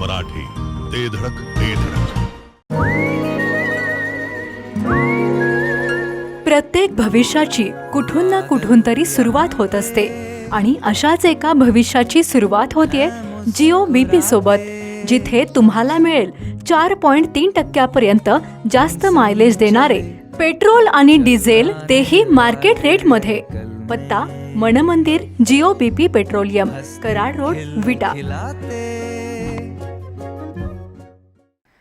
मराठी ते धडक ते धडक. प्रत्येक भविष्याची कुठून ना कुठून तरी सुरुवात होत असते. आणि अशाच एका भविष्याची सुरुवात होतीये जिओ बीपी सोबत जिथे तुम्हाला मिळेल चार पॉइंट तीन टक्क्यापर्यंत जास्त मायलेज देणारे पेट्रोल आणि डिझेल तेही मार्केट रेटमध्ये. पत्ता Manmandir Jio BP petroleum Karad road Vita.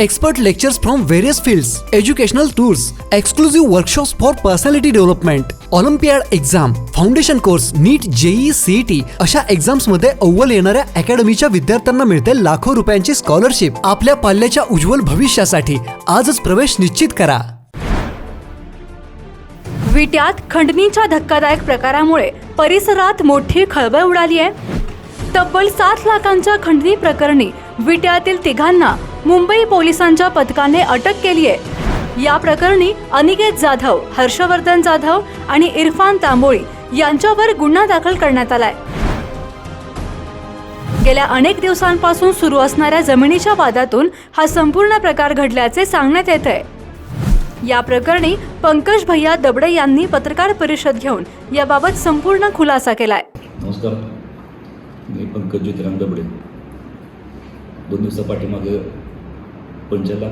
Expert lectures from various fields, educational tours exclusive workshops for personality development, olympiad exam foundation course NEET JEE CET अशा एक्झाम्समध्ये अव्वल येणाऱ्या अकॅडमीच्या विद्यार्थ्यांना मिळते लाखो रुपयांची स्कॉलरशिप आपल्या पाल्याच्या उज्ज्वल भविष्यासाठी आजच प्रवेश निश्चित करा. विट्यात खंडणीच्या धक्कादायक प्रकारामुळे परिसरात मोठी खळबळ उडाली आहे तब्बल सात लाखांच्या खंडणी प्रकरणी विट्यातील तिघांना मुंबई पोलिसांच्या पथकाने अटक केली आहे. या प्रकरणी अनिकेत जाधव हर्षवर्धन जाधव आणि इरफान तांबोळी यांच्यावर गुन्हा दाखल करण्यात आलाय. गेल्या अनेक दिवसांपासून सुरू असणाऱ्या जमिनीच्या वादातून हा संपूर्ण प्रकार घडल्याचे सांगण्यात येत आहे. या प्रकरणी पंकज भैया दबडे यांनी पत्रकार परिषद घेऊन याबाबत संपूर्ण खुलासा केलाय. नमस्कार. मी पंकज ज्योतिराम दबडे. दोन दिवसा पाठीमागे पंचला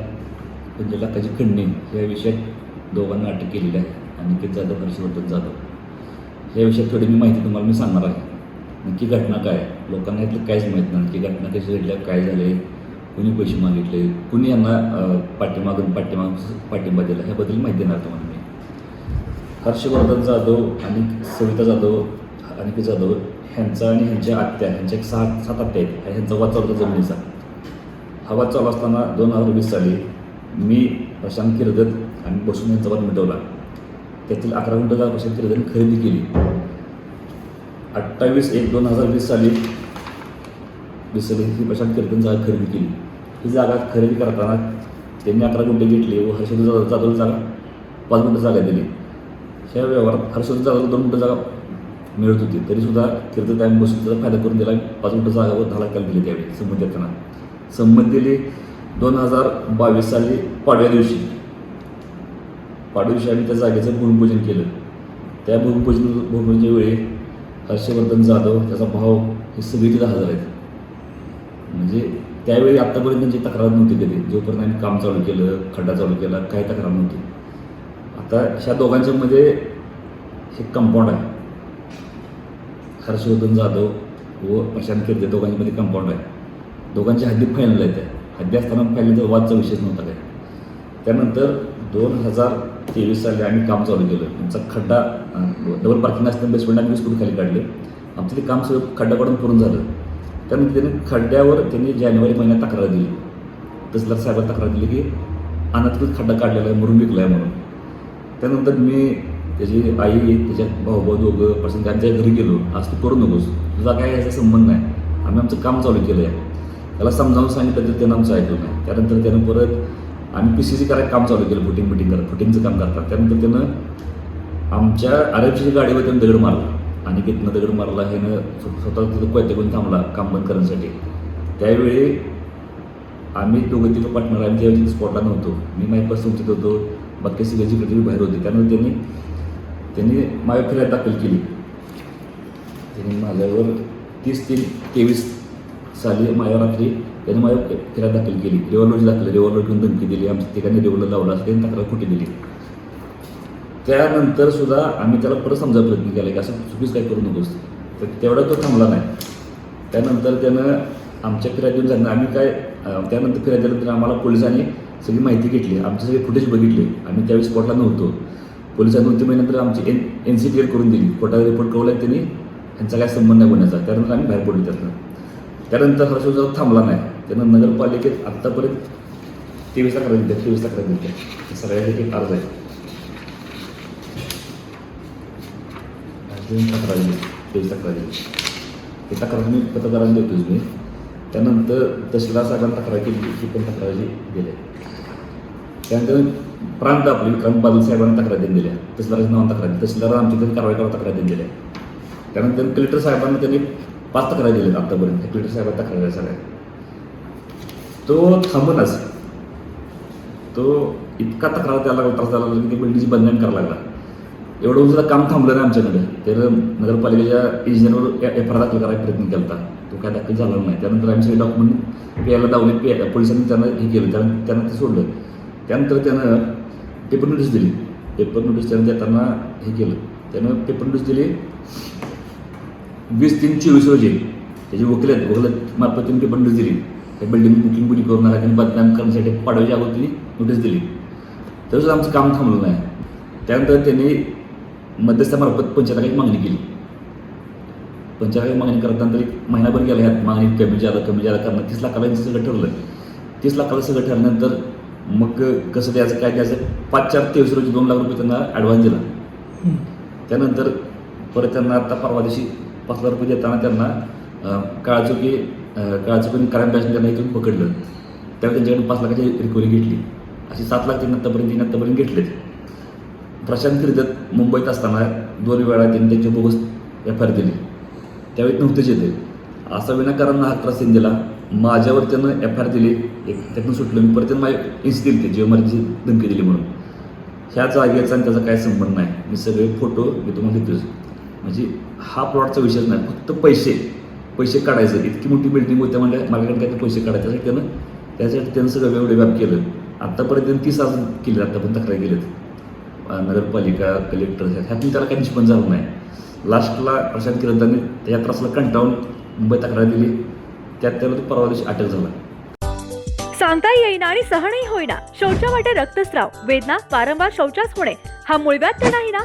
पंचलाखाची खंडणी या विषयात दोघांना अटक केलेली आहे. अनिकेत जाधव हर्षवर्धन जाधव. या विषयात थोडी मी माहिती तुम्हाला मी सांगणार आहे. नक्की घटना काय? आहे? लोकांना यातलं काहीच माहीत नाही. नक्की घटना कशी घडल्या काय झाले कुणी पैसे मागितले कुणी यांना पाठीमागून पाठीमाग पाठिंबा दिला ह्याबद्दल माहिती देणार तुम्हाला मी. हर्षवर्धन जाधव आणि सविता जाधव अनिकेत जाधव ह्यांचा आणि ह्यांच्या आत्या ह्यांच्या एक सात सात आत्या आहेत. ह्यांचा वाचा होता जमिनीचा. हवा चालू असताना दोन हजार वीस साली मी प्रशांत किर्दत आणि बसून यांचा वाद मिटवला. त्यातील अकरा गुंठ जागा प्रशांत किर्दतने खरेदी केली. अठ्ठावीस एक दोन हजार वीस साली वीस साली ही प्रशांत किर्दन जागा खरेदी केली. ही जागा खरेदी करताना त्यांनी अकरा गुंठे घेतली व हर्षद जाधव जागा पाच गुंठ जागा दिली. ह्या व्यवहारात हर्षद जाधव दोन गुंठ जागा मिळत होती. तरीसुद्धा कीर्तन टाईम बसून त्याचा फायदा करून दिला पाच गुंठ जागा व दहा लाखाला दिली त्यावेळी संमत देताना संमत दिली दोन हजार बावीस साली पाडव्या दिवशी पाडव्या दिवशी आम्ही त्या जागेचं भूमिपूजन केलं. त्या भूमिपूजन भूमिपूजनच्या वेळी हर्षवर्धन जाधव त्याचा भाव हे सगळे तिथं हजर आहेत. म्हणजे त्यावेळी आत्तापर्यंत त्यांची तक्रार नव्हती कधी. जोपर्यंत आम्ही काम चालू केलं खड्डा चालू केला काही तक्रार नव्हती. आता ह्या दोघांच्या मध्ये हे कंपाऊंड आहे. हर्षवर्धन जाधव व प्रशांत किर्ते दोघांच्यामध्ये कंपाऊंड आहे. दोघांची हद्दी फायनल आहेत हद्दी असताना फायनल तर वादचा विषयच नव्हता काही. त्यानंतर दोन हजार तेवीस साली आम्ही काम चालू केलं. आमचा खड्डा डबल पार्किंग असताना बेसमेंट आम्ही वीस फूट खाली काढले. आमचं ते काम सगळं खड्डा काढून पूर्ण झालं. त्यानंतर त्यांनी खड्ड्यावर त्यांनी जानेवारी महिन्यात तक्रार दिली. तसला साहेबांना तक्रार दिली की अनाथकृत खड्डा काढलेला आहे मरून विकला आहे म्हणून. त्यानंतर मी त्याची आई त्याच्या भाऊ भाऊ दोघं पर्सन त्यांच्या घरी गेलो. आज तू करू नकोस. तुझा काय याचा संबंध नाही. आम्ही आमचं काम चालू केलं आहे त्याला समजावून सांगितलं तर त्यानं आमचं ऐकलं नाही. त्यानंतर त्यानं परत आम्ही पी सी सी करायला काम चालू केलं फुटिंग बिटिंग करत. फुटिंगचं काम करतात. त्यानंतर त्यानं आमच्या आरएफसीच्या गाडीवर त्यानं दगड मारला. आणि तिथनं दगड मारला ह्यानं स्वतः तिथं कोयते करून थांबला काम बंद करण्यासाठी. त्यावेळी आम्ही दोघं तिथं पार्टनर आम्ही त्यावेळी स्पॉटला नव्हतो मी माहीत पासून तिथं होतो. बाकी सगळ्याची प्रतिभी बाहेर होती. त्यानंतर त्यांनी त्यांनी माझ्या फिरायला दाखल केली. त्यांनी माझ्यावर तीस तीन तेवीस साली माझ्या रात्री त्याने माझ्या फिर्याद दाखल केली. रिव्हॉल्वरची दाखल रिव्हॉल्वर घेऊन धमकी दिली. आमच्या ठिकाणी रिव्हॉल्वर लावला असं त्यांनी तक्रार खोटी दिली. त्यानंतर सुद्धा आम्ही त्याला परत समजा प्रयत्न केला की असं चुकीच काय करू नकोस. तर तेवढा तो थांबला नाही. त्यानंतर त्यानं आमच्या फिरायत देऊन जाणं आम्ही काय त्यानंतर फिरायत दिल्यानंतर आम्हाला पोलिसांनी सगळी माहिती घेतली. आमचे सगळे फुटेज बघितले. आम्ही त्यावेळी स्पॉटला नव्हतो. पोलिसांनी दोन तीन महिन्यानंतर आमची एन एन सी क्लिअर करून दिली. कोर्टात रिपोर्ट कळवला त्यांनी यांचा काय संबंध नाही गुन्ह्याचा त्यानंतर आम्ही बाहेर पडलो त्यातनं. त्यानंतर हर्षवर्धन थांबला नाही त्यानं नगरपालिकेत आत्तापर्यंत तेवीस तक्रार दिल्या तेवीस तक्रार दिल्या सगळ्यासाठी एक अर्ज आहे तक्रार दिली तेवीस तक्रार दिली ते तक्रार मी पत्रकारांना देतोच मी. त्यानंतर तहसीलदार साहेबांना तक्रार केली ती पण तक्रारी दिली त्यानंतर प्रांत आपली विक्रांत बादल साहेबांना तक्रार देऊन दिल्या. तहसीलदाराच्या नावाने तक्रार दिली तहसीलदार आमच्या कारवाई तक्रार देऊन दिल्या. त्यानंतर कलेक्टर साहेबांना त्यांनी पाच तक्रार दिलेत आत्तापर्यंत कलेक्टर साहेब तक्रार दिल्या सगळ्या तो थांबूनच तो इतका तक्रार द्यायला लागला त्रास द्यायला लागला की ते बिल्डिंगची बंधन करायला लागला. एवढं सुद्धा काम थांबलं नाही आमच्याकडे. तर नगरपालिकेच्या इंजिनियरवर एफ आर दाखल करायचा प्रयत्न केला होता. तो काय दाखल झाला नाही. त्यानंतर आम्ही सगळे डॉक्युमेंट प्यायला दावले पे पोलिसांनी त्यांना हे केलं. त्यानं त्यानं ते सोडलं. त्यानंतर त्यानं पेपर नोटीस दिली. पेपर नोटीस त्यानं त्यांना हे केलं. त्यानं पेपर नोटीस दिली. वीस तीन चोवीस रोजी. त्याचे वकील आहेत वकील मार्फत त्यांनी नोटीस दिली. त्या बिल्डिंग बुकिंग बुकिंग करून आला त्यांनी बदनाम करण्यासाठी पाडवायच्या अगोदर त्यांनी नोटीस दिली. तसंच आमचं काम थांबलं नाही त्यानंतर त्यांनी मध्यस्थामार्फत पंचायताकडे मागणी केली. पंचायताकडे मागणी करताना तरी महिनाभर गेला ह्यात. मागणी कमी जादा कमी जादा करणं तीस लाखाला सगळं ठरलं तीस लाखाला सगळं ठरल्यानंतर मग कसं द्यायचं काय द्यायचं? पाच चार तेवीस रोजी दोन लाख रुपये त्यांना ॲडव्हान्स दिला. त्यानंतर परत त्यांना आता परवा दिवशी पाच लाख रुपये देताना त्यांना काळचुकी काळचुकीने कारण ब्रँचने त्यांना इथून पकडलं. त्यावेळी त्यांच्याकडून पाच लाखाची रिकव्हरी घेतली. अशी सात लाख त्यांनी आत्तापर्यंत त्यांनी आत्तापर्यंत घेतलेत. प्रशांत किर्दत मुंबईत असताना दोन वेळा त्यांनी त्यांची बोगस एफ आय आर दिली. त्यावेळी नव्हतेच येते. असा विनाकारण हा त्रास त्यांनी दिला. माझ्यावर त्यानं एफ आय आर दिली. एक त्यातनं सुटलं. मी परत त्यांना माझी दिली ते जीव धमकी दिली म्हणून. ह्या जागेचा आणि त्याचा काय संबंध नाही. मी सगळे फोटो मी तुम्हाला देतोच. म्हणजे हा प्लॉटचा विषयच नाही फक्त पैसे पैसे काढायचे. इतकी मोठी बिल्डिंग होती म्हणजे माझ्याकडे काय पैसे काढायचे. त्यानं त्यासाठी त्यानं सगळं वेगळे व्याप केलं. आत्तापर्यंत तीस आज केले आत्तापर्यंत तक्रार केलेत नगरपालिका कलेक्टर ह्यातून त्याला काही निष्पन्न झालं नाही. लास्टला प्रशांत किरदांनी त्या त्रासला कंटाळून मुंबई तक्रार दिली. त्यात त्याला तो परवा दिवशी अटक झाला. सांगता येईना आणि सहनही होईना. शौचा वाटे रक्तस्राव वेदना वारंवार शौचास होणे हा मूळव्यात तर नाही ना?